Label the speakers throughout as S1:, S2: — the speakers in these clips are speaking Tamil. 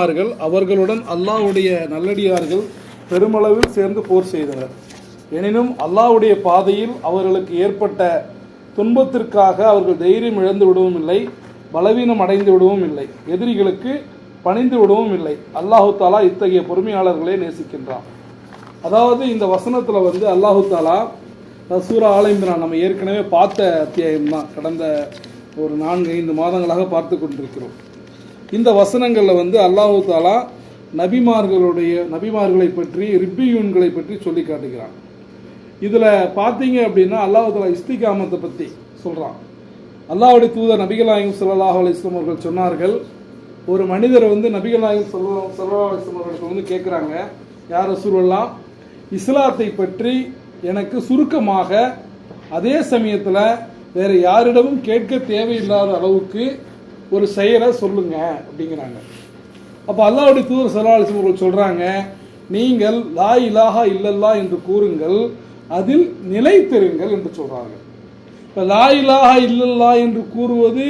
S1: அவர்கள் அவர்களுடன் அல்லாவுடைய நல்லடியார்கள் பெருமளவில் சேர்ந்து போர் செய்தனர். எனினும் அல்லாஹ்வுடைய பாதையில் அவர்களுக்கு ஏற்பட்ட துன்பத்திற்காக அவர்கள் தைரியம் இழந்து விடவும் இல்லை பலவீனம் அடைந்து விடவும் இல்லை எதிரிகளுக்கு பணிந்து விடவும் இல்லை. அல்லாஹு தாலா இத்தகைய பொறுமையாளர்களை நேசிக்கின்றான். அதாவது இந்த வசனத்தில் வந்து அல்லாஹு தாலா சூரா ஆலயம்பிரான் நம்ம ஏற்கனவே பார்த்த அத்தியாயம் தான் கடந்த ஒரு நான்கு ஐந்து மாதங்களாக பார்த்து கொண்டிருக்கிறோம். இந்த வசனங்களில் வந்து அல்லாஹு தாலா நபிமார்களுடைய நபிமார்களை பற்றி ரிப்பியூன்களை பற்றி சொல்லி காட்டுகிறான். இதில் பார்த்தீங்க அப்படின்னா அல்லாஹு தாலா இஸ்திகாமத்தை பற்றி சொல்கிறான் அல்லாஹுடைய தூதர் நபிகள் நாயகம் ஸல்லல்லாஹு அலைஹி அவர்கள் சொன்னார்கள் ஒரு மனிதர் வந்து நபிகள் நாயகம் ஸல்லல்லாஹு ஸல்லல்லாஹு வந்து கேட்குறாங்க யார் சூழலாம் இஸ்லாத்தை பற்றி எனக்கு சுருக்கமாக அதே சமயத்தில் வேறு யாரிடமும் கேட்க தேவையில்லாத அளவுக்கு ஒரு செயலை சொல்லுங்க அப்படிங்கிறாங்க. அப்போ அல்லாவுடைய தூதர் ஸல்லல்லாஹு அவர்கள் சொல்றாங்க நீங்கள் லா இலாஹா இல்லல்லா என்று கூறுங்கள் அதில் நிலைத்திருங்கள் என்று சொல்றாங்க. இப்போ லா இலாஹா இல்லல்லா என்று கூறுவது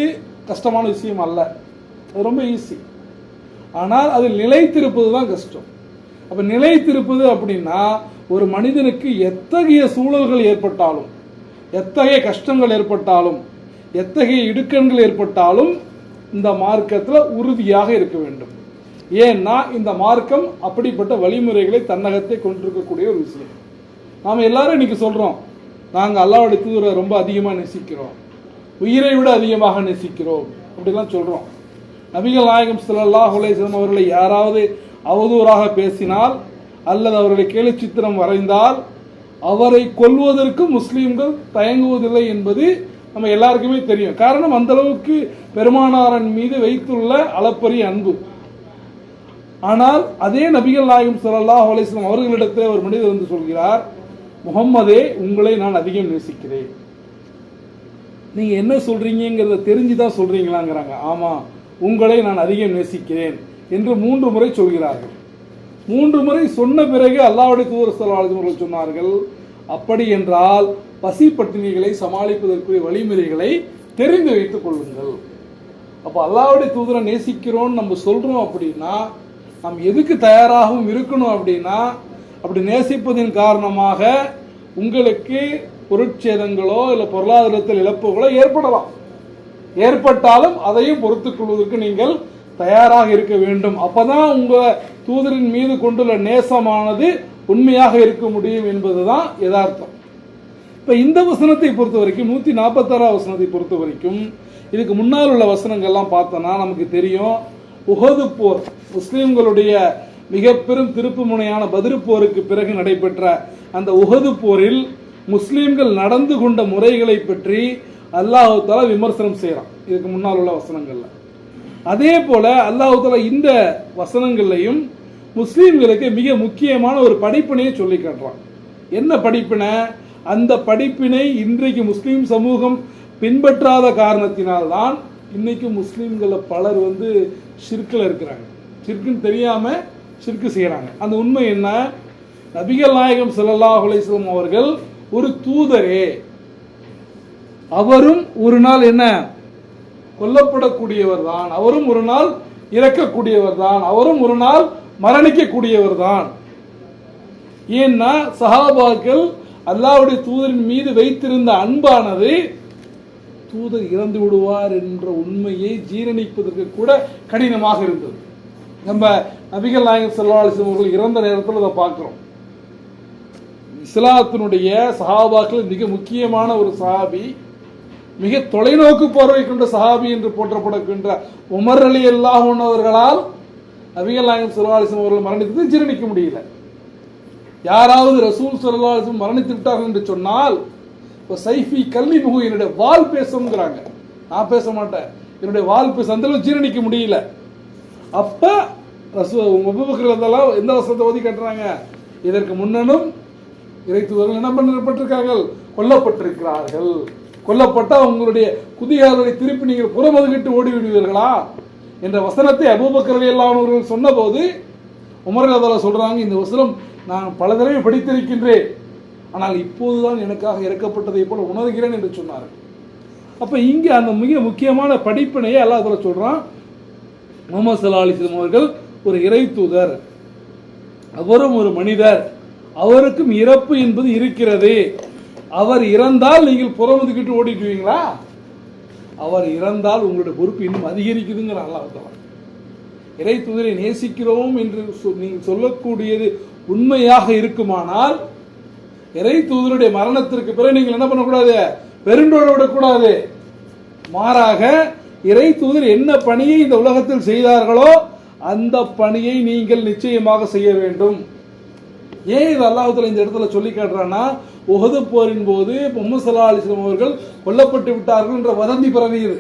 S1: கஷ்டமான விஷயம் அல்ல. அது ரொம்ப ஈஸி ஆனால் அதில் நிலைத்திருப்பது தான் கஷ்டம். அப்போ நிலைத்திருப்பது அப்படின்னா ஒரு மனிதனுக்கு எத்தகைய சூழல்கள் ஏற்பட்டாலும் எத்தகைய கஷ்டங்கள் ஏற்பட்டாலும் எத்தகைய இடுக்கண்கள் ஏற்பட்டாலும் இந்த மார்க்கத்தில் உறுதியாக இருக்க வேண்டும். ஏன்னா இந்த மார்க்கம் அப்படிப்பட்ட வழிமுறைகளை தன்னகத்தை கொண்டிருக்கக்கூடிய ஒரு விஷயம். நாம் எல்லாரும் இன்னைக்கு சொல்கிறோம் நாங்கள் அல்லாவுடைய தூதரை ரொம்ப அதிகமாக நேசிக்கிறோம் உயிரை விட அதிகமாக நேசிக்கிறோம் அப்படிலாம் சொல்கிறோம் நபிகள் நாயகம் சிலல்லா ஹுலேசம் அவர்களை யாராவது அவதூறாக பேசினால் அல்லது அவர்களை கேலி சித்திரம் வரைந்தால் அவரை கொல்வதற்கு முஸ்லீம்கள் தயங்குவதில்லை என்பது நம்ம எல்லாருக்குமே தெரியும். காரணம் அந்த அளவுக்கு பெருமானாரன் மீது வைத்துள்ள அளப்பரிய அன்பு. ஆனால் அதே நபிகள் நாயகம் ஸல்லல்லாஹு அலிஸ்லாம் அவர்களிடத்தில் ஒரு மனிதர் வந்து சொல்கிறார் முகம்மதே உங்களை நான் அதிகம் நேசிக்கிறேன். நீங்க என்ன சொல்றீங்கிறத தெரிஞ்சுதான் சொல்றீங்களாங்கிறாங்க. ஆமா உங்களை நான் அதிகம் நேசிக்கிறேன் என்று மூன்று முறை சொல்கிறார்கள். மூன்று முறை சொன்ன பிறகு அல்லாவுடைய தூதர் ஸல்லல்லாஹு சொன்னார்கள் அப்படி என்றால் பசி பட்டினிகளை சமாளிப்பதற்குரிய வழிமுறைகளை தெரிந்து வைத்துக் கொள்ளுங்கள். அப்போ அல்லாவுடைய தூதரை நேசிக்கிறோம்னு நம்ம சொல்கிறோம் அப்படின்னா நாம் எதுக்கு தயாராகவும் இருக்கணும் அப்படின்னா அப்படி நேசிப்பதின் காரணமாக உங்களுக்கு பொருட்சேதங்களோ இல்லை பொருளாதாரத்தில் இழப்புகளோ ஏற்படலாம். ஏற்பட்டாலும் அதையும் பொறுத்துக் கொள்வதற்கு நீங்கள் தயாராக இருக்க வேண்டும். அப்பதான் உங்க தூதரின் மீது கொண்டுள்ள நேசமானது உண்மையாக இருக்க முடியும் என்பதுதான் யதார்த்தம். இப்ப இந்த வசனத்தை பொறுத்த வரைக்கும் நூத்தி நாற்பத்தாறாம் வசனத்தை பொறுத்த வரைக்கும் இதுக்கு முன்னால் உள்ள வசனங்கள்லாம் பார்த்தோன்னா நமக்கு தெரியும். உகது போர் முஸ்லீம்களுடைய மிக பெரும் திருப்பு முனையான பதிரு போருக்கு பிறகு நடைபெற்ற அந்த உகது போரில் முஸ்லீம்கள் நடந்து கொண்ட முறைகளை பற்றி அல்லாஹு தாலா விமர்சனம் செய்கிறான் இதுக்கு முன்னால் உள்ள வசனங்கள்ல. அதே போல அல்லாஹு தாலா இந்த வசனங்கள்லையும் முஸ்லீம்களுக்கு மிக முக்கியமான ஒரு படிப்பினையை சொல்லி காட்டுறான். என்ன படிப்பினை? அந்த படிப்பினை இன்றைக்கு முஸ்லீம் சமூகம் பின்பற்றாத காரணத்தினால்தான் இன்னைக்கு முஸ்லீம்கள பலர் வந்து சிற்கில் இருக்கிறாங்க. சிற்குன்னு தெரியாம சிற்கு செய்யறாங்க அந்த உண்மை என்ன? நபிகள் நாயகம் ஸல்லல்லாஹு அலைஹி அவர்கள் ஒரு தூதரே. அவரும் ஒரு நாள் என்ன? கொல்லப்படக்கூடியவர் தான் அவரும் ஒரு நாள் இறக்கக்கூடியவர் தான் அவரும் ஒரு நாள் மரணிக்கக்கூடியவர் தான் ஏன்னா சஹாபாக்கள் அல்லாவுடைய தூதரின் மீது வைத்திருந்த அன்பானது தூதர் இறந்து விடுவார் என்ற உண்மையை ஜீரணிப்பதற்கு கூட கடினமாக இருந்தது. நம்ம நபிகள் நாயகம் செல்வாலிசம் அவர்கள் இறந்த நேரத்தில் அதை பார்க்குறோம். இஸ்லாத்தினுடைய சஹாபாக்கள் மிக முக்கியமான ஒரு சஹாபி மிக தொலைநோக்கு பார்வை கொண்ட சஹாபி என்று போற்றப்படக்கின்ற உமர் அலி அல்லாஹ் அவர்களால் நபிகள் நாயகம் செல்வாலிசம் அவர்கள் மரணித்தது ஜீரணிக்க முடியல. யாராவது ரசூல் செல்வாலிசம் மரணித்து விட்டார்கள் என்று சொன்னால் இப்போ சைஃபி கல்வி முகு என்னுடைய வால் பேசுங்கிறாங்க நான் பேச மாட்டேன். என்னுடைய வால் பேச அந்த ஜீரணிக்க முடியல. அப்ப ரசூ உபபக்கரெல்லாம் எந்த வசனத்தை ஓதி கட்டுறாங்க? இதற்கு முன்னனும் இறைத்துவர்கள் என்ன பண்ணப்பட்டிருக்கார்கள்? கொல்லப்பட்டிருக்கிறார்கள். கொல்லப்பட்டால் உங்களுடைய குதிகாரரை திருப்பி நீங்கள் புறமதுகிட்டு ஓடி விடுவீர்களா என்ற வசனத்தை அபூபக்கரவை எல்லாம் சொன்னபோது உமரதால சொல்றாங்க இந்த வசனம் நான் பல தடவை படித்திருக்கின்றேன். ஆனால் இப்போதுதான் எனக்காக இறக்கப்பட்டதை போல உணர்கிறேன் என்று சொன்னார்கள் அப்ப இங்கே அந்த மிக முக்கியமான படிப்பினையை அல்லாஹ் சொல்றான். முகமது சல்லா அலிஸ்லம் அவர்கள் ஒரு இறை தூதர். அவரும் ஒரு மனிதர். அவருக்கும் இறப்பு என்பது இருக்கிறது. அவர் இறந்தால் நீங்கள் புறமுதுகிட்டு ஓடிட்டுவீங்களா அவர் இறந்தால் உங்களுடைய பொறுப்பு இன்னும் அதிகரிக்குதுங்கிற அல்லாஹ் இறை தூதரை நேசிக்கிறோம் என்று சொ- நீங்கள் சொல்லக்கூடியது உண்மையாக இருக்குமானால் இறை தூதருடைய மரணத்திற்கு பிறகு நீங்கள் என்ன பண்ணக்கூடாது? பெருண்டோட விடக்கூடாது மாறாக இறை தூதர் என்ன பணியை இந்த உலகத்தில் செய்தார்களோ அந்த பணியை நீங்கள் நிச்சயமாக செய்ய வேண்டும். ஏன் இது அல்லாஹத்தில் இந்த இடத்துல சொல்லி காட்டுறான்னா உகது போரின் போது முகமது சல்லா அலிஸ்லாம் அவர்கள் கொல்லப்பட்டு விட்டார்கள் என்ற வதந்தி பரவியது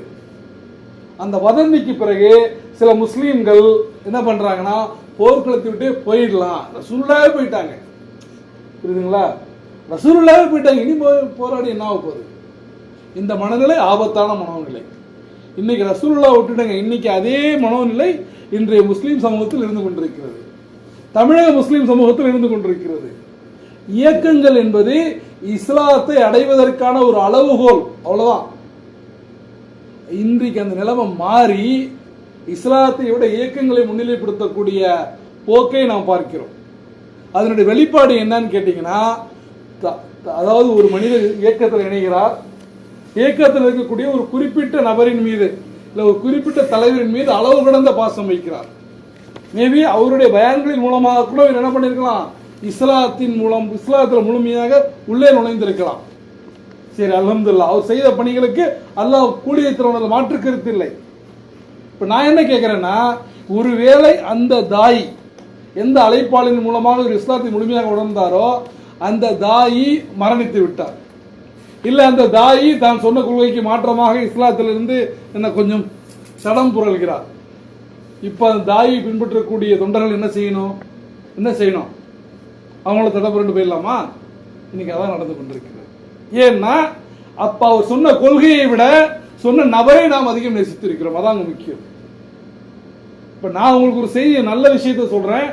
S1: அந்த வதந்திக்கு பிறகு சில முஸ்லீம்கள் என்ன பண்றாங்கன்னா போர்க்களத்தை விட்டு போயிடலாம். ரசூலுல்லாவே போயிட்டாங்க. புரியுதுங்களா? ரசூலுல்லாவே போயிட்டாங்க. இனி போ- போராடி என்ன ஆக போகுது? இந்த மனநிலை ஆபத்தான மனோநிலை. இன்னைக்கு ரசூலுல்லா விட்டுடுங்க இன்னைக்கு அதே மனோநிலை இன்றைய முஸ்லீம் சமூகத்தில் இருந்து கொண்டிருக்கிறது. தமிழக முஸ்லீம் சமூகத்தில் இருந்து கொண்டிருக்கிறது. இயக்கங்கள் என்பது இஸ்லாத்தை அடைவதற்கான ஒரு அளவுகோல். அவ்வளவுதான். இன்றைக்கு அந்த நிலைமை மாறி இஸ்லாத்தை விட இயக்கங்களை முன்னிலைப்படுத்தக்கூடிய போக்கை நாம் பார்க்கிறோம். அதனுடைய வெளிப்பாடு என்னன்னு கேட்டீங்கன்னா த- த- அதாவது ஒரு மனிதர் இயக்கத்தில் இணைகிறார். இயக்கத்தில் இருக்கக்கூடிய ஒரு குறிப்பிட்ட நபரின் மீது இல்லை ஒரு குறிப்பிட்ட தலைவரின் மீது அளவு கடந்த பாசம் வைக்கிறார். மேபி அவருடைய பயான்களின் மூலமாக கூட என்ன பண்ணிருக்கலாம்? இஸ்லாத்தின் மூலம் இஸ்லாத்தில் முழுமையாக உள்ளே நுழைந்திருக்கலாம். சரி அலமதுல்லா அவர் செய்த பணிகளுக்கு அல்லாஹ் கூலியை தருவதில் மாற்று கருத்து இல்லை. இப்ப நான் என்ன கேட்கிறேன்னா ஒருவேளை அந்த தாய் எந்த அழைப்பாளின் மூலமாக ஒரு இஸ்லாத்தை முழுமையாக உணர்ந்தாரோ அந்த தாயி மரணித்து விட்டார். இல்லை அந்த தாயி தான் சொன்ன கொள்கைக்கு மாற்றமாக இஸ்லாத்திலிருந்து என்ன கொஞ்சம் சடம் புரள்கிறார். இப்போ அந்த தாயை பின்பற்றக்கூடிய தொண்டர்கள் என்ன செய்யணும்? என்ன செய்யணும்? அவங்கள தடை புரண்டு போயிடலாமா? இன்னைக்கு அதான் நடந்து கொண்டிருக்கு. ஏன்னா அப்ப அவர் சொன்ன கொள்கையை விட சொன்ன நபரை நாம் அதிகம் நேசித்திருக்கிறோம். அதாங்க முக்கியம். இப்ப நான் உங்களுக்கு ஒரு செய்தி நல்ல விஷயத்த சொல்றேன்.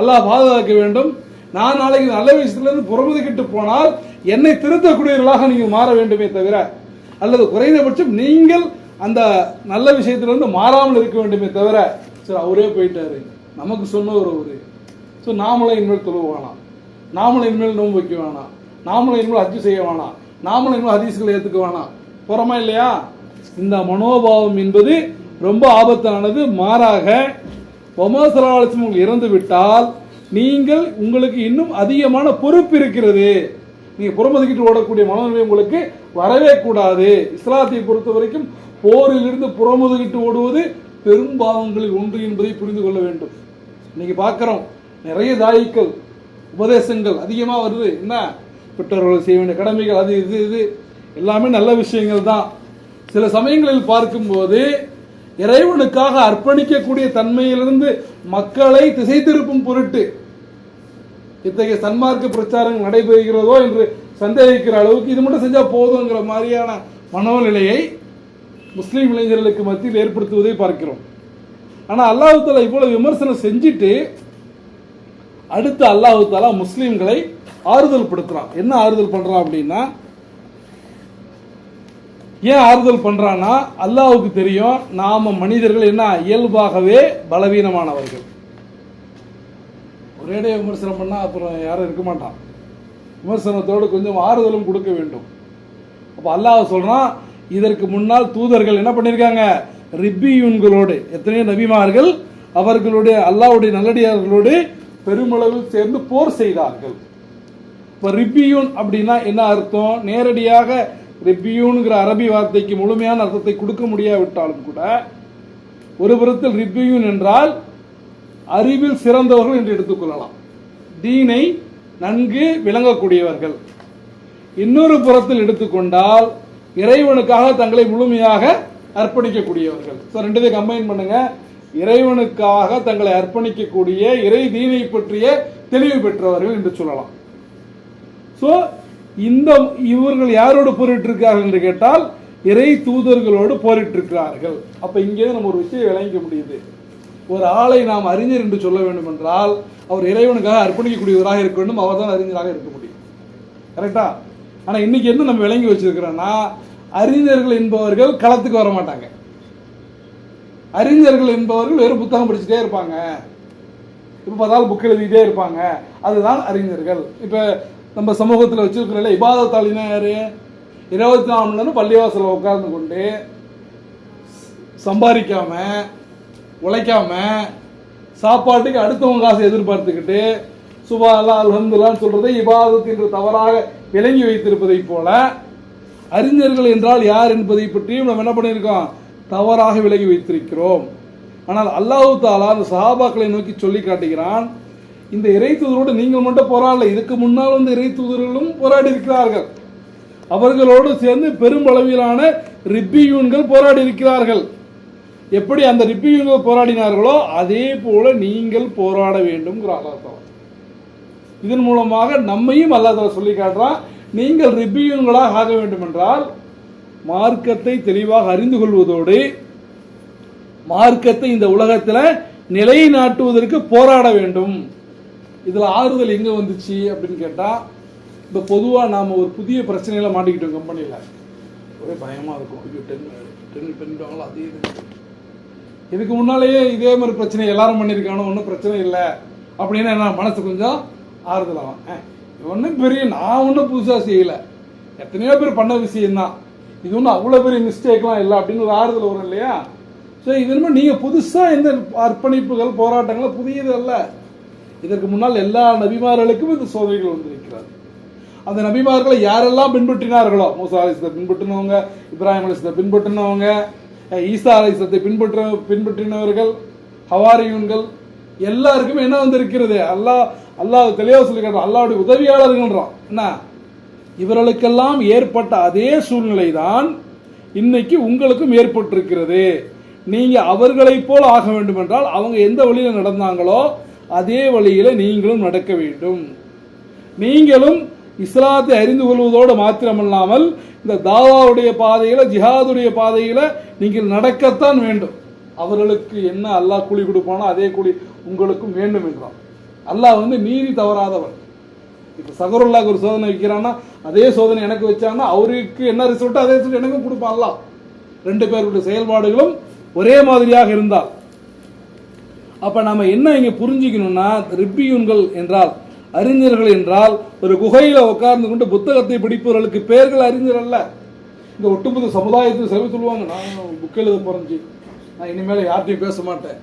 S1: அல்லாஹ் பாதுகாக்க வேண்டும். நான் நாளைக்கு நல்ல விஷயத்துல இருந்து புறமுதுகிட்டு போனால் என்னை திருத்தக்கூடியவர்களாக நீங்கள் மாற வேண்டுமே தவிர அல்லது குறைந்தபட்சம் நீங்கள் அந்த நல்ல விஷயத்திலிருந்து மாறாமல் இருக்க வேண்டுமே தவிர சரி அவரே போயிட்டாரு. நமக்கு சொன்னவர் அவரு. ஸோ நாமளே இனிமேல் தொழுவ வேணாம். நாமளும் இனிமேல் நோன்பு வைக்க வேணாம். நாமளும் இனிமேல் ஹஜ்ஜு செய்ய வேணாம். நாமளும் இனிமேல் ஹதீஸ்களை ஏற்றுக்க வேணாம். போகிறோமா இல்லையா? இந்த மனோபாவம் என்பது ரொம்ப ஆபத்தானது. மாறாக ஒமாசலாலட்சம் உங்களுக்கு இறந்து விட்டால் நீங்கள் உங்களுக்கு இன்னும் அதிகமான பொறுப்பு இருக்கிறது. நீங்கள் புறமதுக்கிட்டு ஓடக்கூடிய மனநிலை உங்களுக்கு வரவே கூடாது. இஸ்லாத்தை பொறுத்த வரைக்கும் போரிலிருந்து புறமுதுகிட்டு ஓடுவது பெரும்பாவங்களில் ஒன்று என்பதை புரிந்து கொள்ள வேண்டும். இன்னைக்கு பார்க்குறோம் நிறைய தாயிக்கள் உபதேசங்கள் அதிகமாக வருது. என்ன? பெற்றோர்கள் செய்ய வேண்டிய கடமைகள் அது இது இது. எல்லாமே நல்ல விஷயங்கள் தான் சில சமயங்களில் பார்க்கும்போது இறைவனுக்காக அர்ப்பணிக்கக்கூடிய தன்மையிலிருந்து மக்களை திசை திருப்பும் பொருட்டு இத்தகைய சன்மார்க்க பிரச்சாரங்கள் நடைபெறுகிறதோ என்று சந்தேகிக்கிற அளவுக்கு இது மட்டும் செஞ்சா போதுங்கிற மாதிரியான மனோநிலையை முஸ்லீம் இளைஞர்களுக்கு மத்தியில் ஏற்படுத்துவதை பார்க்கிறோம். ஆனால் அல்லாஹு தாலா இவ்வளவு விமர்சனம் செஞ்சுட்டு அடுத்து அல்லாஹு தாலா முஸ்லீம்களை ஆறுதல் படுத்துறான். என்ன ஆறுதல் பண்றான் அப்படின்னா ஏன் ஆறுதல் பண்றான்னா அல்லாவுக்கு தெரியும் நாம மனிதர்கள் என்ன இயல்பாகவே பலவீனமானவர்கள். ஒரேடியா விமர்சனம் பண்ணா அப்புறம் யாரும் இருக்க மாட்டான். விமர்சனத்தோடு கொஞ்சம் ஆறுதலும் கொடுக்க வேண்டும். அப்ப அல்லாஹ் சொல்றான் இதற்கு முன்னால் தூதர்கள் என்ன பண்ணிருக்காங்க? ரிப்பியூன்களோடு எத்தனையோ நபிமார்கள் அவர்களுடைய அல்லாஹ்வுடைய நல்லடியார்களோடு பெருமளவில் சேர்ந்து போர் செய்தார்கள். இப்ப ரிப்பியூன் அப்படின்னா என்ன அர்த்தம்? நேரடியாக ரிப்பியூனுங்கிற அரபி வார்த்தைக்கு முழுமையான அர்த்தத்தை கொடுக்க முடியாவிட்டாலும் கூட ஒரு புறத்தில் ரிப்பியூன் என்றால் அறிவில் சிறந்தவர்கள் என்று எடுத்துக்கொள்ளலாம் தீனை நன்கு விளங்கக்கூடியவர்கள். இன்னொரு புறத்தில் எடுத்துக்கொண்டால் இறைவனுக்காக தங்களை முழுமையாக அர்ப்பணிக்கக்கூடியவர்கள். ஸோ ரெண்டுத்தையும் கம்பைன் பண்ணுங்க. இறைவனுக்காக தங்களை அர்ப்பணிக்கக்கூடிய இறை தீனை பற்றிய தெளிவு பெற்றவர்கள் என்று சொல்லலாம். சோ இந்த இவர்கள் யாரோடு போரிட்டு இருக்கார்கள் என்று கேட்டால் இறை தூதர்களோடு போரிட்டு இருக்கிறார்கள் அப்ப இங்கே நம்ம ஒரு விஷயம் விளங்கிக்க முடியுது. ஒரு ஆளை நாம் அறிஞர் என்று சொல்ல வேண்டும் என்றால் அவர் இறைவனுக்காக அர்ப்பணிக்கக்கூடியவராக இருக்க வேண்டும் அவர் தான் அறிஞராக இருக்க முடியும். கரெக்டா ஆனா இன்னைக்கு என்ன நம்ம விளங்கி வச்சிருக்கிறோம்னா அறிஞர்கள் என்பவர்கள் களத்துக்கு வர மாட்டாங்க. அறிஞர்கள் என்பவர்கள் வெறும் புத்தகம் படிச்சுட்டே இருப்பாங்க. இப்போ பார்த்தாலும் புக் எழுதிட்டே இருப்பாங்க. அதுதான் அறிஞர்கள். இப்போ நம்ம சமூகத்தில் வச்சிருக்கிற இபாதத்தாளினா யாரு? இருபத்தி நாலு மணி நேரம் பள்ளிவாசலில் உட்கார்ந்து கொண்டு சம்பாதிக்காம உழைக்காம சாப்பாட்டுக்கு அடுத்தவங்க காசை எதிர்பார்த்துக்கிட்டு சுபா அல்லா அல்ஹம்துல்லான்னு சொல்றதை இபாதத் என்று தவறாக விளங்கி வைத்திருப்பதை போல அறிஞர்கள் என்றால் யார் என்பதை பற்றியும் நம்ம என்ன பண்ணியிருக்கோம்? தவறாக விலகி வைத்திருக்கிறோம். ஆனால் அல்லாஹு தாலா அந்த சஹாபாக்களை நோக்கி சொல்லி காட்டுகிறான் இந்த இறை தூதரோடு நீங்கள் மட்டும் போராடல இதுக்கு முன்னால் வந்து இறை தூதர்களும் போராடி இருக்கிறார்கள். அவர்களோடு சேர்ந்து பெரும்பளவிலான ரிப்பியூன்கள் போராடி இருக்கிறார்கள். எப்படி அந்த ரிப்பியூன்கள் போராடினார்களோ அதே போல நீங்கள் போராட வேண்டும் அல்லாஹ் இதன் மூலமாக நம்மையும் அல்லாஹ் சொல்லி காட்டுறான் நீங்கள் ரிப்பியூன்களாக ஆக வேண்டும் என்றால் மார்க்கத்தை தெளிவாக அறிந்து கொள்வதோடு மார்க்கத்தை இந்த உலகத்தில் நிலைநாட்டுவதற்கு போராட வேண்டும். இதில் ஆறுதல் எங்க வந்துச்சு அப்படின்னு கேட்டால் இந்த பொதுவாக நாம் ஒரு புதிய பிரச்சனையில மாட்டிக்கிட்டோம் கம்பெனியில். ஒரே பயமாக இருக்கும். ஐயோ டென் டென் பண்ணிட்டாங்களோ அதே இது. இதுக்கு முன்னாலேயே இதே மாதிரி பிரச்சனை எல்லாரும் பண்ணியிருக்கானோ ஒன்றும் பிரச்சனை இல்லை அப்படின்னு என்ன மனசு கொஞ்சம் ஆறுதலாகும். ஒன்றும் பெரிய நான் ஒன்றும் புதுசாக செய்யலை. எத்தனையோ பேர் பண்ண விஷயம்தான். இது ஒன்றும் அவ்வளோ பெரிய மிஸ்டேக்லாம் இல்லை அப்படின்னு ஒரு ஆறுதல் வரும் இல்லையா? ஸோ இது என்னமோ நீங்கள் புதுசாக இந்த அர்ப்பணிப்புகள் போராட்டங்கள் புதியது அல்ல. இதற்கு முன்னால் எல்லா நபிமார்களுக்கும் இந்த சோதனைகள் வந்திருக்கிறார் அந்த நபிமார்களை யாரெல்லாம் பின்பற்றினார்களோ? மூசா அலிசத்தை பின்பற்றினவங்க இப்ராஹிம் அலிசத்தை பின்பற்றினவங்க ஈசா அலிசத்தை பின்பற்ற பின்பற்றினவர்கள் ஹவாரியூன்கள் எல்லாருக்குமே என்ன வந்திருக்கிறது? அல்லாஹ் அல்லாஹ் தெளிவாக சொல்லிக்கிறான் அல்லாவுடைய உதவியாளர்கள்ன்றான் என்ன? இவர்களுக்கெல்லாம் ஏற்பட்ட அதே சூழ்நிலை தான் இன்னைக்கு உங்களுக்கும் ஏற்பட்டிருக்கிறது. நீங்க அவர்களைப் போல் ஆக வேண்டும் என்றால் அவங்க எந்த வழியில் நடந்தாங்களோ அதே வழியில் நீங்களும் நடக்க வேண்டும். நீங்களும் இஸ்லாத்தை அறிந்து கொள்வதோடு மாத்திரமல்லாமல் இந்த தாவாவுடைய பாதையில் ஜிஹாதுடைய பாதையில் நீங்கள் நடக்கத்தான் வேண்டும். அவர்களுக்கு என்ன அல்லாஹ் கூலி கொடுப்பானோ அதே கூலி உங்களுக்கும் வேண்டும் என்றான். அல்லாஹ் வந்து நீதி தவறாதவன். இப்போ சகருல்லாக்கு ஒரு சோதனை வைக்கிறான்னா அதே சோதனை எனக்கு வச்சாங்கன்னா அவருக்கு என்ன ரிசல்ட்டோ அதே ரிசல்ட் எனக்கும் கொடுப்பாங்களா ரெண்டு பேருடைய செயல்பாடுகளும் ஒரே மாதிரியாக இருந்தால். அப்ப நம்ம என்ன இங்க புரிஞ்சுக்கணும்னா ரிப்பியூன்கள் என்றால் அறிஞர்கள் என்றால் ஒரு குகையில உட்கார்ந்து கொண்டு புத்தகத்தை படிப்பவர்களுக்கு பெயர்கள் அறிஞர் அல்ல. இந்த ஒட்டுமொத்த சமுதாயத்தில் செலவு சொல்லுவாங்க நான் புக் எழுத போறேன் நான் இனிமேல் யார்ட்டையும் பேச மாட்டேன்.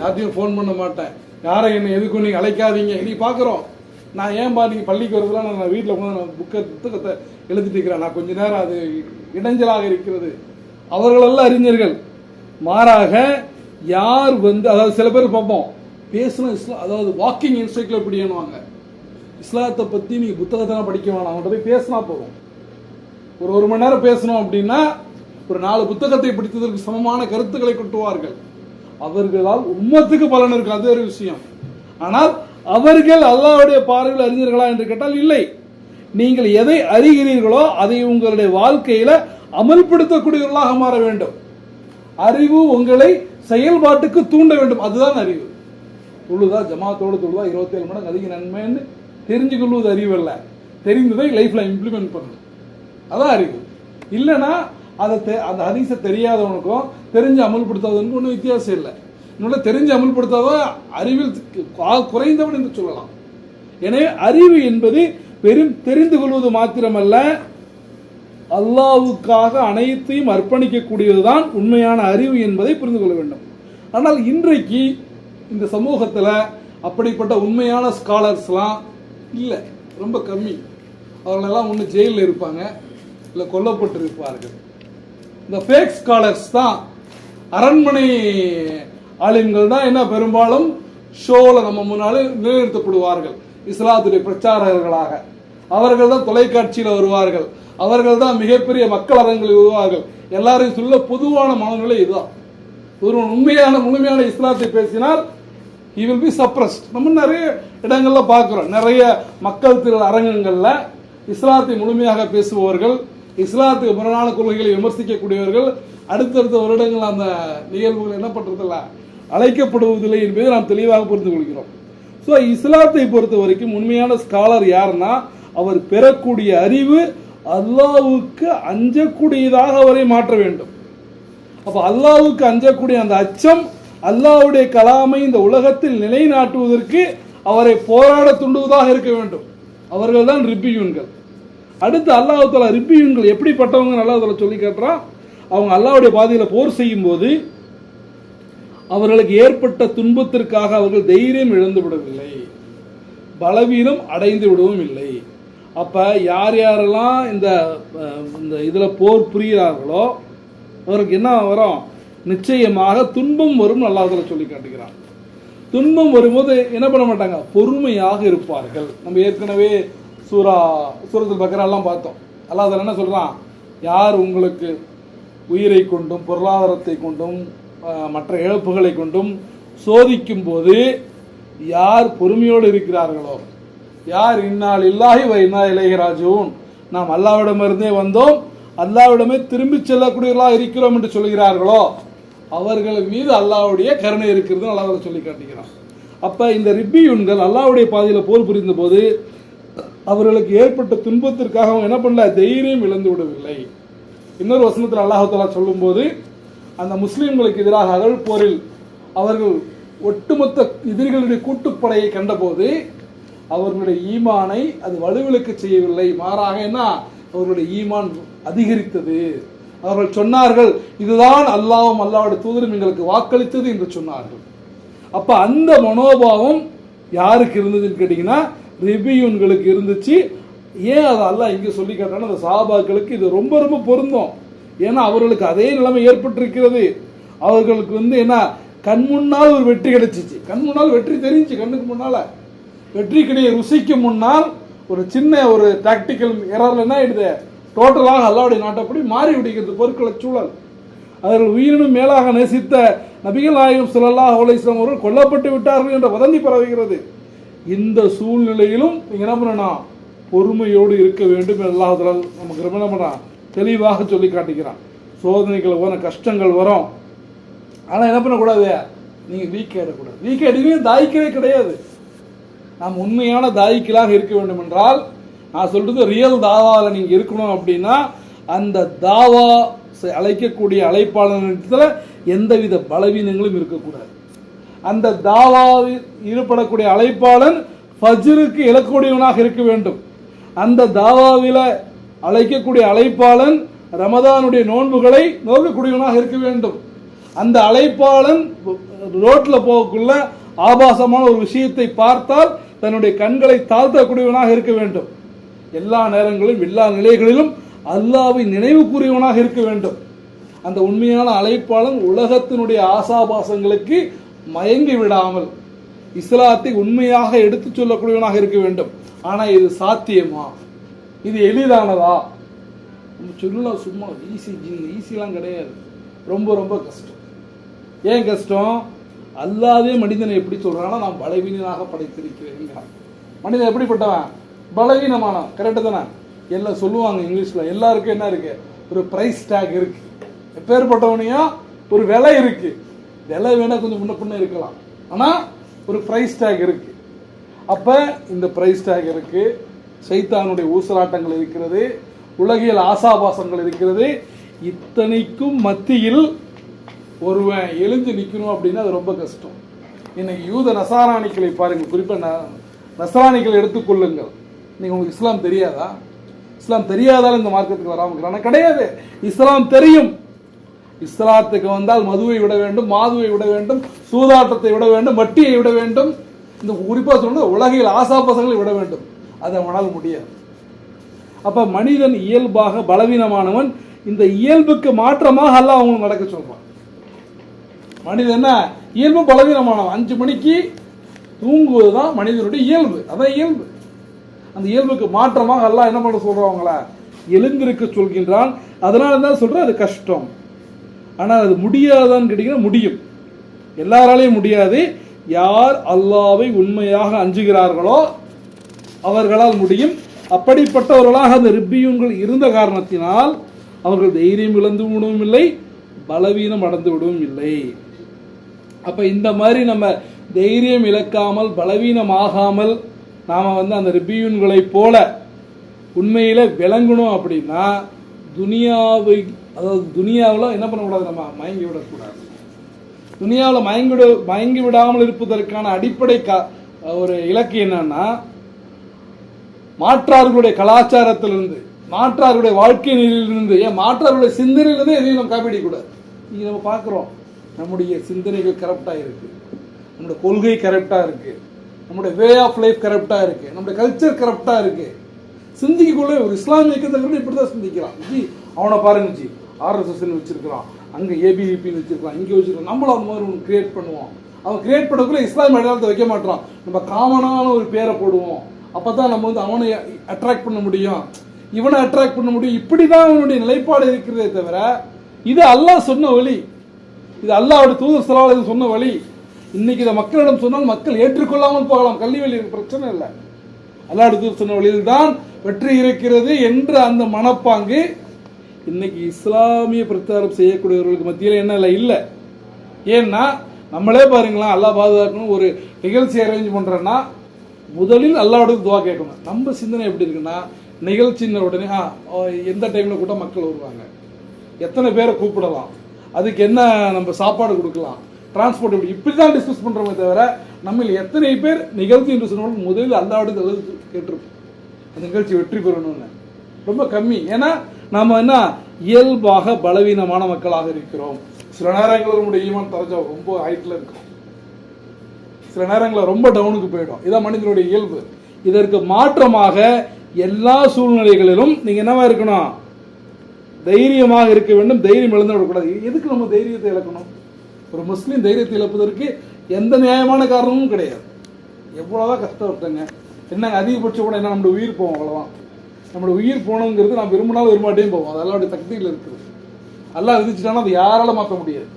S1: யார்ட்டையும் ஃபோன் பண்ண மாட்டேன். யாரை என்னை எதுக்கும் நீங்க அழைக்காதீங்க. இனி பார்க்குறோம் நான் ஏன்பா நீங்கள் பள்ளிக்கு வரதுலாம் நான் வீட்டில் உட்காந்து நான் புக்கை புத்தகத்தை எழுதிட்டு இருக்கிறேன். நான் கொஞ்ச நேரம் அது இடைஞ்சலாக இருக்கிறது. அவர்களெல்லாம் அறிஞர்கள். மாறாக யார் வந்து அதாவது சில பேர் பார்ப்போம் பேசணும் இஸ்லாம் அதாவது வாக்கிங் என்சைக்ளோபீடியன்வாங்க இஸ்லாத்தை பற்றி நீங்கள் புத்தகத்தை படிக்க வேணாம். அவங்கள்ட்ட போய் பேசினா போதும். ஒரு ஒரு மணி நேரம் பேசணும் அப்படின்னா ஒரு நாலு புத்தகத்தை படித்ததற்கு சமமான கருத்துக்களை கொட்டுவார்கள். அவர்களால் உம்மத்துக்கு பலன் இருக்கு அது ஒரு விஷயம். ஆனால் அவர்கள் அல்லாவுடைய பார்வையில் அறிஞர்களா என்று கேட்டால் இல்லை. நீங்கள் எதை அறிகிறீர்களோ அதை உங்களுடைய வாழ்க்கையில அமல்படுத்தக்கூடியவர்களாக மாற வேண்டும். அறிவு உங்களை செயல்பாட்டுக்கு தூண்ட வேண்டும். அதுதான் அறிவு. தொழுதா ஜமாத்தோடு தொழுதா இருபத்தேழு மடங்கு அதிக நன்மைன்னு தெரிஞ்சு கொள்வது அறிவு அல்ல தெரிந்ததை லைஃப்ல இம்ப்ளிமெண்ட் பண்ணணும். அதான் அறிவு. இல்லைன்னா அதை தெ- அந்த ஹதீஸை தெரியாதவனுக்கும் தெரிஞ்சு அமல்படுத்தாதவனுக்கும் ஒன்றும் வித்தியாசம் இல்லை. நல்லா தெரிஞ்சு அமல்படுத்தாதவன் அறிவில் குறைந்தவன் என்று சொல்லலாம். எனவே அறிவு என்பது வெறும் தெரிந்து கொள்வது மாத்திரமல்ல அல்லாவுக்காக அனைத்தையும் அர்ப்பணிக்கக்கூடியதுதான் உண்மையான அறிவு என்பதை புரிந்து கொள்ள வேண்டும். ஆனால் இன்றைக்கு இந்த சமூகத்தில் அப்படிப்பட்ட உண்மையான ஸ்காலர்ஸ்லாம் இல்லை ரொம்ப கம்மி. அவர்களெல்லாம் ஒன்று ஜெயிலில் இருப்பாங்க இல்லை கொல்லப்பட்டிருப்பார்கள். இந்த ஃபேக் ஸ்காலர்ஸ் தான் அரண்மனை ஆலிம்கள் தான் என்ன? பெரும்பாலும் ஷோவில் நம்ம முன்னாலே நிலைநிறுத்தப்படுவார்கள். இஸ்லாத்துடைய பிரச்சாரகர்களாக. அவர்கள் தான் தொலைக்காட்சியில் வருவார்கள். அவர்கள் தான் மிகப்பெரிய மக்கள் அரங்கில் வருவார்கள். எல்லாரையும் சொல்ல பொதுவான மனநிலை இதுதான். ஒருவன் உண்மையான முழுமையான இஸ்லாத்தை பேசினால் he வில் பி சப்ரஸ்ட் நம்ம நிறைய இடங்கள்ல பார்க்குறோம். நிறைய மக்கள் திரு அரங்கங்களில் இஸ்லாத்தை முழுமையாக பேசுபவர்கள் இஸ்லாத்துக்கு முரணான கொள்கைகளை விமர்சிக்கக்கூடியவர்கள் அடுத்தடுத்த வருடங்கள் அந்த நிகழ்வுகள் என்ன பண்றதில்ல அழைக்கப்படுவதில்லை என்பதை நாம் தெளிவாக புரிந்து கொள்கிறோம். ஸோ இஸ்லாத்தை பொறுத்த வரைக்கும் உண்மையான ஸ்காலர் யாருன்னா அவர் பெறக்கூடிய அறிவு அல்லாவுக்கு அஞ்சக்கூடியதாக அவரை மாற்ற வேண்டும். அப்போ அல்லாவுக்கு அஞ்சக்கூடிய அந்த அச்சம் அல்லாஹ்வுடைய கலாமை இந்த உலகத்தில் நிலைநாட்டுவதற்கு அவரை போராட துண்டுவதாக இருக்க வேண்டும். அவர்கள் தான் ரிப்பியூன்கள் அடுத்து அல்லாஹால தாலா ரிப்பியூன்கள் எப்படிப்பட்டவங்க அல்லாஹால சொல்லி காட்டுறான் அவங்க அல்லாவுடைய பாதையில் போர் செய்யும் போது அவர்களுக்கு ஏற்பட்ட துன்பத்திற்காக அவர்கள் தைரியம் இழந்து விடவில்லை. பலவீனம் அடைந்து விடவும் இல்லை. அப்ப யார் யாரெல்லாம் இந்த இந்த இதில் போர் புரிகிறார்களோ அவருக்கு என்ன வரும்? நிச்சயமாக துன்பம் வரும் அல்லாஹால சொல்லி காட்டுகிறான். துன்பம் வரும்போது என்ன பண்ண மாட்டாங்க? பொறுமையாக இருப்பார்கள். நம்ம ஏற்கனவே சூரா சூரத்தில் பக்கரெல்லாம் பார்த்தோம். அல்லாஹ் அதில் என்ன சொல்கிறான் யார் உங்களுக்கு உயிரை கொண்டும் பொருளாதாரத்தை கொண்டும் மற்ற இழப்புகளை கொண்டும் சோதிக்கும் போது யார் பொறுமையோடு இருக்கிறார்களோ யார் இன்னால் இல்லாஹி வ இன்னா நாம் அல்லாவிடமிருந்தே வந்தோம் அல்லாவிடமே திரும்பி செல்லக்கூடியவர்களாக இருக்கிறோம் என்று சொல்கிறார்களோ அவர்கள் மீது அல்லாவுடைய கருணை இருக்கிறது அல்லாஹ் சொல்லி காட்டுகிறான். அப்போ இந்த ரிப்பியூன்கள் அல்லாவுடைய பாதையில் போர் புரிந்த போது அவர்களுக்கு ஏற்பட்ட துன்பத்திற்காக அவங்க என்ன பண்ணல தைரியம் இழந்து விடவில்லை. இன்னொரு வசனத்தில் அல்லாஹ் சொல்லும்போது அந்த முஸ்லீம்களுக்கு எதிராக அகழ் போரில் அவர்கள் ஒட்டுமொத்த எதிரிகளுடைய கூட்டுப்படையை கண்டபோது அவர்களுடைய ஈமானை அது வலுவிலக்கு செய்யவில்லை. மாறாக என்ன? அவர்களுடைய ஈமான் அதிகரித்தது. அவர்கள் சொன்னார்கள் இதுதான் அல்லாவும் அல்லாவுடைய தூதரும் எங்களுக்கு வாக்களித்தது என்று சொன்னார்கள். அப்ப அந்த மனோபாவம் யாருக்கு இருந்ததுன்னு கேட்டீங்கன்னா ரிபியூன்களுக்கு இருந்துச்சு. ஏன் அதை அல்லா இங்கே சொல்லி காட்டான அந்த சாபாக்களுக்கு இது ரொம்ப ரொம்ப பொருந்தும். ஏன்னா அவர்களுக்கு அதே நிலைமை ஏற்பட்டிருக்கிறது. அவர்களுக்கு வந்து என்ன கண் முன்னால் ஒரு வெற்றி கிடைச்சிச்சு. கண் முன்னால் வெற்றி தெரிஞ்சு கண்ணுக்கு முன்னால். வெற்றி கிடையை ருசிக்கு முன்னால் ஒரு சின்ன ஒரு டாக்டிக்கல் எரர்ல என்ன ஆயிடுது? டோட்டலாக அல்லாவுடைய நாட்டப்படி மாறி விடுகிறது பொருட்களை சூழல். அவர்கள் உயிரினும் மேலாக நேசித்த நபிகள் நாயகம் ஸல்லல்லாஹு அவர்கள் கொல்லப்பட்டு விட்டார்கள் என்ற வதந்தி பரவுகிறது. இந்த சூழ்நிலையிலும் என்ன பண்ணணும் பொறுமையோடு இருக்க வேண்டும் எல்லாத்துல நமக்கு ரொம்ப என்ன பண்றான்? தெளிவாக சொல்லி காட்டிக்கிறான். சோதனைகள் வரும் கஷ்டங்கள் வரும். ஆனால் என்ன பண்ணக்கூடாது? நீங்கள் வீக் ஆயிடக்கூடாது. வீக் ஆயிடுவீங்க தாய்க்கவே கிடையாது. நாம் உண்மையான தாயிக்கலாக இருக்க வேண்டும் என்றால் நான் சொல்றது ரியல் தாவாவில் நீங்கள் இருக்கணும் அப்படின்னா அந்த தாவா அழைக்கக்கூடிய அழைக்கக்கூடிய அழைப்பாளர்களிடத்துல எந்தவித பலவீனங்களும் இருக்கக்கூடாது. அந்த தாவாவில் ஈடுபடக்கூடிய அழைப்பாளன் ஃபஜ்ருக்கு இழக்கூடியவனாக இருக்க வேண்டும். அந்த தாவாவில் அழைக்கக்கூடிய அழைப்பாளன் ரமதானுடைய நோன்புகளை நோக்கக்கூடியவனாக இருக்க வேண்டும். அந்த அழைப்பாளன் ரோட்டில் போகக்குள்ள ஆபாசமான ஒரு விஷயத்தை பார்த்தால் தன்னுடைய கண்களை தாழ்த்தக்கூடியவனாக இருக்க வேண்டும். எல்லா நேரங்களிலும் எல்லா நிலைகளிலும் அல்லாவை நினைவு கூறியவனாக இருக்க வேண்டும். அந்த உண்மையான அழைப்பாளன் உலகத்தினுடைய ஆசாபாசங்களுக்கு மயங்கி விடாமல் இஸ்லாத்தை உண்மையாக எடுத்துச் சொல்லக்கூடியவனாக இருக்க வேண்டும். ஆனால் இது சாத்தியமா? இது எளிதானதா? நம்ம சொல்லலாம் சும்மா ஈஸி ஈஸிலாம் கிடையாது. ரொம்ப ரொம்ப கஷ்டம். ஏன் கஷ்டம்? அல்லாதே மனிதனை எப்படி சொல்கிறான்னா நான் பலவீனனாக படைத்திருக்கிறேன் மனிதன் எப்படிப்பட்டவன்? பலவீனமானவன். கரெக்டு தானே? எல்லாம் சொல்லுவாங்க இங்கிலீஷில். எல்லாருக்கும் என்ன இருக்கு? ஒரு ப்ரைஸ் டேக் இருக்கு. எப்பேற்பட்டவனையும் ஒரு விலை இருக்குது விலை வேணால் கொஞ்சம் முன்ன பின்ன இருக்கலாம். ஆனால் ஒரு ப்ரைஸ் டேக் இருக்கு. அப்போ இந்த ப்ரைஸ் டேக் இருக்கு. சைத்தானுடைய ஊசலாட்டங்கள் இருக்கிறது. உலகியல் ஆசாபாசங்கள் இருக்கிறது. இத்தனைக்கும் மத்தியில் ஒருவன் எழுந்து நிற்கணும் அப்படின்னா அது ரொம்ப கஷ்டம். இன்னைக்கு யூத நசாராணிகளை பாருங்கள் குறிப்பாக ந- எடுத்துக்கொள்ளுங்கள் நீங்கள் உங்களுக்கு இஸ்லாம் தெரியாதா? இஸ்லாம் தெரியாதாலும் இந்த மார்க்கத்துக்கு வராமல் ஆனால் கிடையாது. இஸ்லாம் தெரியும். இஸ்லாத்துக்கு வந்தால் மதுவை விட வேண்டும் மாதுவை விட வேண்டும் சூதாட்டத்தை விட வேண்டும் வட்டியை விட வேண்டும். இந்த குறிப்பாக சொல்லணும் உலகில் ஆசாபாசங்களை விட வேண்டும். அதை அவனால் முடியாது. அப்போ மனிதன் இயல்பாக பலவீனமானவன் இந்த இயல்புக்கு மாற்றமாக அல்லாஹ் அவங்க நடக்க சொல்றான். மனிதன் என்ன? இயல்பு பலவீனமானவன். அஞ்சு மணிக்கு தூங்குவது தான் மனிதனுடைய இயல்பு. அதான் இயல்பு. அந்த இயல்புக்கு மாற்றமாக அல்ல என்ன பண்ண சொல்றான் எழுந்திருக்க சொல்கின்றான். அதனால தான் சொல்றேன் அது கஷ்டம். ஆனால் அது முடியாதான்னு கேட்டிங்கன்னா முடியும். எல்லாராலையும் முடியாது. யார் அல்லாவை உண்மையாக அஞ்சுகிறார்களோ அவர்களால் முடியும். அப்படிப்பட்டவர்களாக அந்த ரிப்பியூன்கள் இருந்த காரணத்தினால் அவர்கள் தைரியம் இழந்து விடவும் இல்லை பலவீனம் அடைந்து விடவும் இல்லை. அப்போ இந்த மாதிரி நம்ம தைரியம் இழக்காமல் பலவீனமாகாமல் நாம் வந்து அந்த ரிபியூன்களை போல உண்மையில் விளங்கணும் அப்படின்னா துனியாவை அதாவது துனியாவில் என்ன பண்ணக்கூடாது நம்ம? மயங்கி விடக்கூடாது. துனியாவில் மயங்கி விட- மயங்கி விடாமல் இருப்பதற்கான அடிப்படை க- ஒரு இலக்கு என்னன்னா மாற்றார்களுடைய கலாச்சாரத்திலிருந்து மாற்றார்களுடைய வாழ்க்கை நிலையிலிருந்து ஏன் மாற்றார்களுடைய சிந்தனையிலிருந்து எதையும் நம்ம காப்பிடிக்கூடாது இங்கே நம்ம பார்க்குறோம் நம்முடைய சிந்தனைகள் கரெக்டாக இருக்குது நம்முடைய கொள்கை கரெக்டாக இருக்குது நம்முடைய வே ஆஃப் லைஃப் கரெக்டாக இருக்குது நம்முடைய கல்ச்சர் கரெக்டாக இருக்குது சிந்திக்கக்குள்ள ஒரு இஸ்லாமிய இயக்கத்தை இப்படி தான் சிந்திக்கிறான். ஜி அவனை பாருங்க ஜி ஆர்எஸ்எஸ்ன்னு வச்சிருக்கிறான். அங்கே ஏபிவிபின்னு வச்சிருக்கான் இங்கே வச்சிருக்கான் நம்மளும் அந்த மாதிரி ஒன்று கிரியேட் பண்ணுவோம் அவன் கிரியேட் பண்ணக்குள்ள இஸ்லாமிய அடையாளத்தை வைக்க மாட்டான். நம்ம காமனான ஒரு பேரை போடுவோம். அப்போ தான் நம்ம வந்து அவனை அட்ராக்ட் பண்ண முடியும். இவனை அட்ராக்ட் பண்ண முடியும். இப்படி தான் அவனுடைய நிலைப்பாடு இருக்கிறதே தவிர இது அல்லாஹ் சொன்ன வழி. இது அல்லாவோட தூதர் செலவாளர் சொன்ன வழி. இன்னைக்கு இதை மக்களிடம் சொன்னால் மக்கள் ஏற்றுக்கொள்ளாமல் போகலாம். கல்வி வழி பிரச்சனை இல்லை. அல்லாவோட தூதர் சொன்ன வழியில் தான் வெற்றி இருக்கிறது என்ற அந்த மனப்பாங்கு இன்னைக்கு இஸ்லாமிய பிரச்சாரம் செய்யக்கூடியவர்களுக்கு மத்தியில் என்ன இல்லை இல்லை. ஏன்னா நம்மளே பாருங்களேன் அல்லா பாதுகாக்கணும் ஒரு நிகழ்ச்சி அரேஞ்ச் பண்றோன்னா முதலில் அல்லாவோட துவா கேட்கணும். நம்ம சிந்தனை எப்படி இருக்குன்னா நிகழ்ச்சின்ன உடனே ஆ ஓ, எந்த டைமில் கூட மக்கள் வருவாங்க. எத்தனை பேரை கூப்பிடலாம்? அதுக்கு என்ன நம்ம சாப்பாடு கொடுக்கலாம்? டிரான்ஸ்போர்ட் எப்படி? இப்படி தான் டிஸ்கஸ் பண்ணுறோமே தவிர நம்ம எத்தனை பேர் நிகழ்ச்சி என்று சொன்னாலும் முதலில் அல்லாவோட கேட்டிருப்போம் அந்த நிகழ்ச்சி வெற்றி பெறணும்னு. ரொம்ப கம்மி. ஏன்னா நாம் என்ன இயல்பாக பலவீனமான மக்களாக இருக்கிறோம். சில நேரங்களில் நம்முடைய ஈமான் தரஞ்சா ரொம்ப ஹைட்டில் இருக்கும். சில நேரங்களில் ரொம்ப டவுனுக்கு போயிடும். இதான் மனிதனுடைய இயல்பு. இதற்கு மாற்றமாக எல்லா சூழ்நிலைகளிலும் நீங்கள் என்னவா இருக்கணும்? தைரியமாக இருக்க வேண்டும். தைரியம் இழந்து விடக்கூடாது எதுக்கு நம்ம தைரியத்தை இழக்கணும்? ஒரு முஸ்லீம் தைரியத்தை இழப்பதற்கு எந்த நியாயமான காரணமும் கிடையாது. எவ்வளோதான் கஷ்டப்பட்டங்க என்னங்க அதிகபட்சம் கூட என்ன நம்ம உயிர் போவோம் அவ்வளோதான் நம்மளோட உயிர் போகணுங்கிறது நான் விரும்பினாலும் விரும்பாட்டையும் போவோம் அது அல்லாவுடைய சக்தியில் இருக்குது. அல்லா இருந்துச்சுட்டாலும் அதை யாரால மாற்ற முடியாது.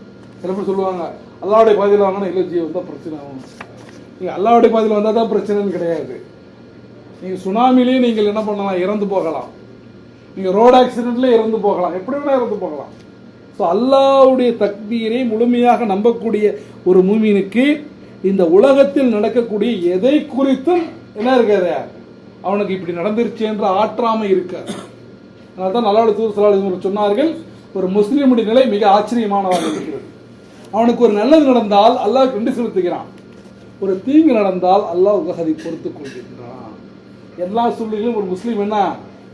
S1: சில பேர் சொல்லுவாங்க அல்லாவுடைய பாதையில் வாங்கினா இல்லை ஜீவன் தான் பிரச்சனை ஆகும். நீங்கள் அல்லாவுடைய பாதையில் வந்தால் தான் பிரச்சனைன்னு கிடையாது. நீங்கள் சுனாமிலேயே நீங்கள் என்ன பண்ணலாம் இறந்து போகலாம். நீங்கள் ரோடு ஆக்சிடென்ட்லேயே இறந்து போகலாம். எப்படி வேணால் இறந்து போகலாம். ஸோ அல்லாவுடைய தக்பீரை முழுமையாக நம்பக்கூடிய ஒரு மூமினுக்கு இந்த உலகத்தில் நடக்கக்கூடிய எதை குறித்தும் என்ன இருக்காது? அவனுக்கு இப்படி நடந்துருச்சு என்று ஆற்றாமை இருக்காது. அதனால தான் நல்லாடு தூர் சொன்னார்கள் ஒரு முஸ்லீமுடைய நிலை மிக ஆச்சரியமானதாக இருக்கிறது. அவனுக்கு ஒரு நல்லது நடந்தால் அல்லாஹ் கண்டு செலுத்துகிறான். ஒரு தீங்கு நடந்தால் அல்லாஹ் அதை பொறுத்துக் கொள்கின்றான். எல்லா சூழ்நிலையிலும் ஒரு முஸ்லீம் என்ன?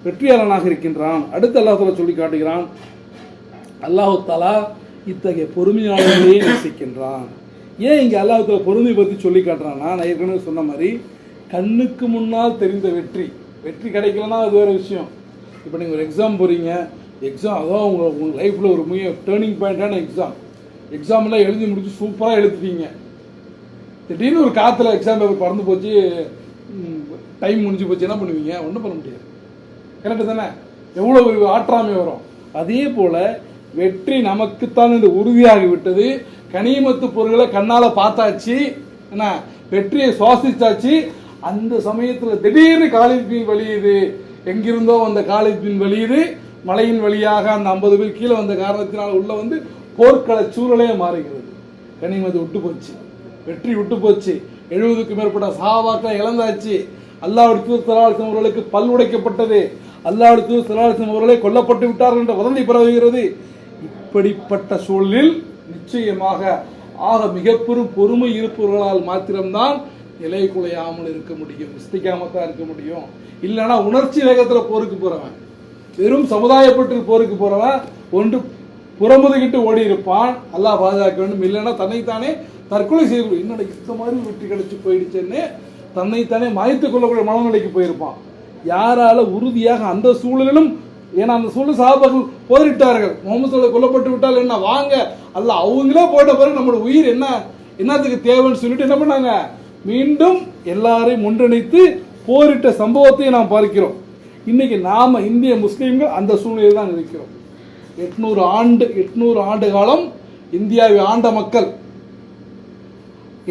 S1: வெற்றியாளனாக இருக்கின்றான். அடுத்து அல்லாஹ் தலா சொல்லி காட்டுகிறான் அல்லாஹு தாலா இத்தகைய பொறுமையாளர்களையே நேசிக்கின்றான். ஏன் இங்கே அல்லாஹு தாலா பொறுமை பற்றி சொல்லி காட்டுறான்னா நான் ஏற்கனவே சொன்ன மாதிரி கண்ணுக்கு முன்னால் தெரிந்த வெற்றி. வெற்றி கிடைக்கலன்னா அது வேறு விஷயம். இப்போ நீங்கள் ஒரு எக்ஸாம் போகிறீங்க எக்ஸாம் அதான் உங்கள் உங்கள் லைஃப்பில் ஒரு முய டேர்னிங் பாயிண்டான எக்ஸாம் எக்ஸாம்லாம் எழுதி முடிச்சு சூப்பராக எழுதிட்டீங்க திடீர்னு ஒரு காற்றுல எக்ஸாம் பேப்பர் பறந்து போச்சு. டைம் முடிஞ்சு போச்சு. என்ன பண்ணுவீங்க? ஒன்றும் பண்ண முடியாது. கரெக்டு தானே? எவ்வளோ ஒரு ஆற்றாமை வரும். அதே போல் வெற்றி நமக்குத்தான் இந்த உறுதியாகி விட்டது. கனிமத்து பொருட்களை கண்ணால் பார்த்தாச்சு. என்ன? வெற்றியை சுவாசித்தாச்சு அந்த சமயத்தில் திடீர்னு காலேஜ் பின் வழியுது. எங்கிருந்தோ அந்த காலேஜ் பின் வழியுது. மலையின் வழியாக அந்த ஐம்பது பேர் கீழே வந்த காரணத்தினால் உள்ள வந்து போர்க்கள சூழலே மாறுகிறது. கனிமது விட்டு போச்சு. வெற்றி விட்டு போச்சு. எழுபதுக்கு மேற்பட்ட சாவாக்களை இழந்தாச்சு. அல்லாஹ் தூர் அவர்களுக்கு பல் உடைக்கப்பட்டது. அல்லாஹ் தூர் அவர்களே கொல்லப்பட்டு விட்டார்கள் என்ற வதந்தி பரவுகிறது. இப்படிப்பட்ட சூழலில் நிச்சயமாக ஆக மிக பெரும் பொறுமை இருப்பவர்களால் மாத்திரம்தான் நிலை குலையாமல் இருக்க முடியும் இஸ்திகாமத்தான் இருக்க முடியும். இல்லைன்னா உணர்ச்சி வேகத்துல போருக்கு போறவன். வெறும் சமுதாயப்பட்டு போருக்கு போறவன் ஒன்று புறமுதுகிட்டு ஓடி இருப்பான். அல்லாஹ் பாதுகாக்க வேண்டும். இல்லைன்னா தன்னைத்தானே தற்கொலை செய்து என்னடா இந்த மாதிரி வெற்றி கிடைச்சி போயிடுச்சுன்னு தன்னைத்தானே மாய்த்து கொள்ளக்கூடிய மனநிலைக்கு போயிருப்பான். யாரால உறுதியாக அந்த சூழலிலும் ஏன்னா அந்த சூழல் சாபாக்கள் போரிட்டார்கள். முகமது கொல்லப்பட்டு விட்டால் என்ன? வாங்க. அல்ல அவங்களே போட்ட பிறகு நம்மளோட உயிர் என்ன? என்னத்துக்கு தேவைன்னு சொல்லிட்டு என்ன பண்ணாங்க? மீண்டும் எல்லாரையும் ஒன்றிணைத்து போரிட்ட சம்பவத்தை நாம் பார்க்கிறோம். இன்னைக்கு நாம இந்திய முஸ்லீம்கள் அந்த சூழ்நிலையில் தான் இருக்கிறோம். எட்நூறு ஆண்டு எட்நூறு ஆண்டு காலம் இந்தியாவை ஆண்ட மக்கள்.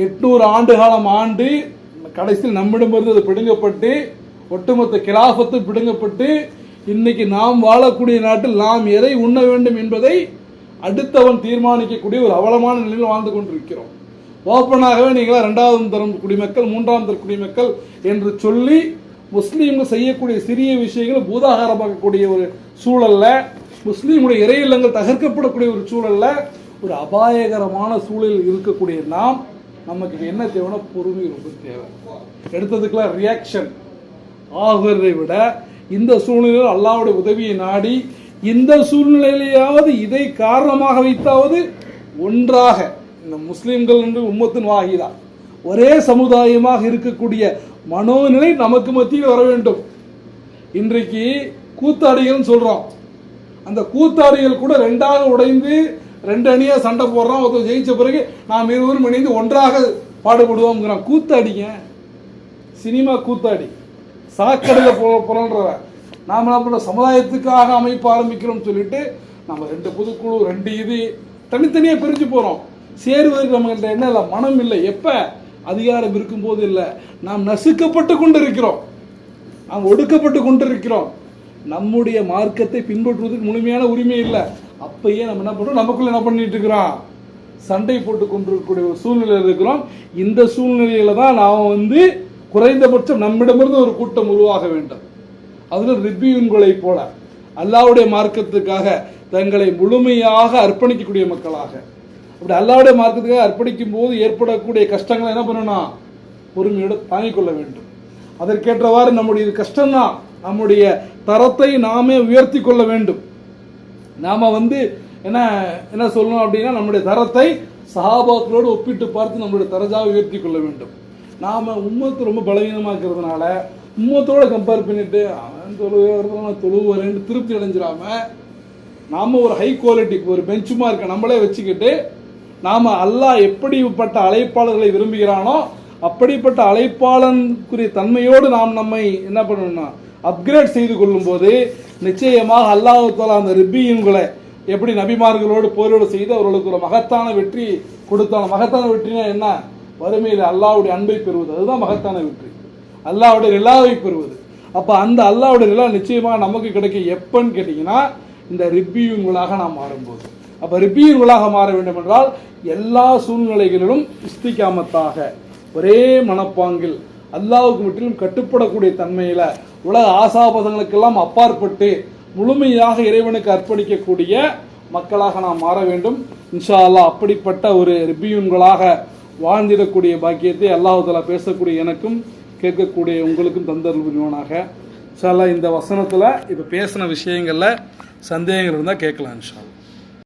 S1: எட்நூறு ஆண்டு காலம் ஆண்டு கடைசியில் நம்மிடமிருந்து அது பிடுங்கப்பட்டு ஒட்டுமொத்த கிலாபத்து பிடுங்கப்பட்டு இன்னைக்கு நாம் வாழக்கூடிய நாட்டில் நாம் எதை உண்ண வேண்டும் என்பதை அடுத்தவன் தீர்மானிக்கக்கூடிய ஒரு அவலமான நிலையில் வாழ்ந்து கொண்டிருக்கிறோம். ஓப்பனாகவே நீங்களாம் ரெண்டாவது தரம் குடிமக்கள் மூன்றாம் தர குடிமக்கள் என்று சொல்லி முஸ்லீம்கள் செய்யக்கூடிய சிறிய விஷயங்களை பூதாகாரமாக்கக்கூடிய ஒரு சூழல்ல முஸ்லீமுடைய இறை இல்லங்கள் தகர்க்கப்படக்கூடிய ஒரு சூழல்ல ஒரு அபாயகரமான சூழலில் இருக்கக்கூடிய நாம் நமக்கு என்ன தேவைன்னா பொறுமை ரொம்ப தேவை. எடுத்ததுக்கெல்லாம் ரியாக்ஷன் ஆகிறதை விட இந்த சூழ்நிலையில் அல்லாவுடைய உதவியை நாடி இந்த சூழ்நிலையிலேயாவது இதை காரணமாக வைத்தாவது ஒன்றாக இந்த முஸ்லீம்கள் என்று உம்மத்தின் வாகிதா. ஒரே சமுதாயமாக இருக்கக்கூடிய மனோநிலை நமக்கு மத்தியில் வர வேண்டும். இன்றைக்கு கூத்தாடிகள்னு சொல்கிறோம் அந்த கூத்தாடிகள் கூட ரெண்டாக உடைந்து ரெண்டு அணியாக சண்டை போடுறோம். ஒருத்தர் ஜெயிச்ச பிறகு நாம் இருவரும் இணைந்து ஒன்றாக பாடுபடுவோம்ங்கிறான் கூத்தாடிங்க. சினிமா கூத்தாடி. சாக்கடையில் புல- புலன்றவன் நாம் என்ன சமுதாயத்துக்காக அமைப்பு ஆரம்பிக்கிறோம்னு சொல்லிட்டு நம்ம ரெண்டு புதுக்குழு ரெண்டு இது தனித்தனியாக பிரிஞ்சு போகிறோம் சேருவதற்கு நம்மகிட்ட என்ன இல்லை மனம் இல்லை. எப்போ? அதிகாரம் இருக்கும்போது இல்லை. நாம் நசுக்கப்பட்டு கொண்டு இருக்கிறோம் நாம் ஒடுக்கப்பட்டு கொண்டு இருக்கிறோம் நம்முடைய மார்க்கத்தை பின்பற்றுவதற்கு முழுமையான உரிமை இல்லை. அப்பயே நம்ம என்ன பண்ணுறோம் நமக்குள்ள என்ன பண்ணிட்டு இருக்கிறோம்? சண்டை போட்டு கொண்டிருக்கக்கூடிய ஒரு சூழ்நிலையில் இருக்கிறோம். இந்த சூழ்நிலையில தான் நாம் வந்து குறைந்தபட்சம் நம்மிடமிருந்து ஒரு கூட்டம் உருவாக வேண்டும். அதில் ரிப்பியுன்களை போல. அல்லாவுடைய மார்க்கத்துக்காக தங்களை முழுமையாக அர்ப்பணிக்கக்கூடிய மக்களாக. அப்படி அல்லாவுடைய மார்க்கத்துக்காக அர்ப்பணிக்கும் போது ஏற்படக்கூடிய கஷ்டங்களை என்ன பண்ணணும் பொறுமையோடு தாங்கிக் கொள்ள வேண்டும். அதற்கேற்றவாறு நம்முடைய இது கஷ்டம்தான் நம்முடைய தரத்தை நாமே உயர்த்தி கொள்ள வேண்டும். நாம வந்து என்ன என்ன சொல்லணும் அப்படின்னா நம்முடைய தரத்தை சஹாபாக்களோடு ஒப்பிட்டு பார்த்து நம்மளுடைய தரஜாவை உயர்த்தி கொள்ள வேண்டும். நாம உம்மத்து ரொம்ப பலவீனமாக இருக்கிறதுனால உம்மத்தோட கம்பேர் பண்ணிட்டு அவன் தொழுகிறதுலாம் தொழுவுறேன்னு திருப்தி அடைஞ்சிடாம நாம ஒரு ஹை குவாலிட்டி ஒரு பெஞ்ச் மார்க்கை நம்மளே வச்சுக்கிட்டு நாம அல்லாஹ் எப்படிப்பட்ட அழைப்பாளர்களை விரும்புகிறானோ அப்படிப்பட்ட அழைப்பாளனுக்குரிய தன்மையோடு நாம் நம்மை என்ன பண்ணணும்னா அப்கிரேட் செய்து கொள்ளும் போது நிச்சயமாக அல்லாஹு தாலா அந்த ரிப்பியுங்களை எப்படி நபிமார்களோடு போரோடு செய்து அவர்களுக்கு ஒரு மகத்தான வெற்றி கொடுத்தான மகத்தான வெற்றினா என்ன? வறுமையில் அல்லாவுடைய அன்பை பெறுவது. அதுதான் மகத்தான வெற்றி. அல்லாவுடைய நிலாவை பெறுவது. அப்போ அந்த அல்லாவுடைய நிலா நிச்சயமாக நமக்கு கிடைக்க எப்பன்னு கேட்டிங்கன்னா இந்த ரிப்பியூங்களாக நாம் மாறும்போது. அப்போ ரிப்பீர்களாக மாற வேண்டும் என்றால் எல்லா சூழ்நிலைகளிலும் இஸ்திகாமத்தாக. ஒரே மனப்பாங்கில் அல்லாவுக்கு முற்றிலும் கட்டுப்படக்கூடிய தன்மையில் உலக ஆசாபதங்களுக்கெல்லாம் அப்பாற்பட்டு முழுமையாக இறைவனுக்கு அர்ப்பணிக்கக்கூடிய மக்களாக நாம் மாற வேண்டும். இன்ஷா அல்லாஹ் அப்படிப்பட்ட ஒரு ரிபியூன்களாக வாழ்ந்திடக்கூடிய பாக்கியத்தை அல்லாஹ் பேசக்கூடிய எனக்கும் கேட்கக்கூடிய உங்களுக்கும் தந்தருவனாக இன்ஷா அல்லாஹ் இந்த வசனத்தில் இப்போ பேசின விஷயங்களில் சந்தேகங்கள் இருந்தால் கேட்கலாம் இன்ஷா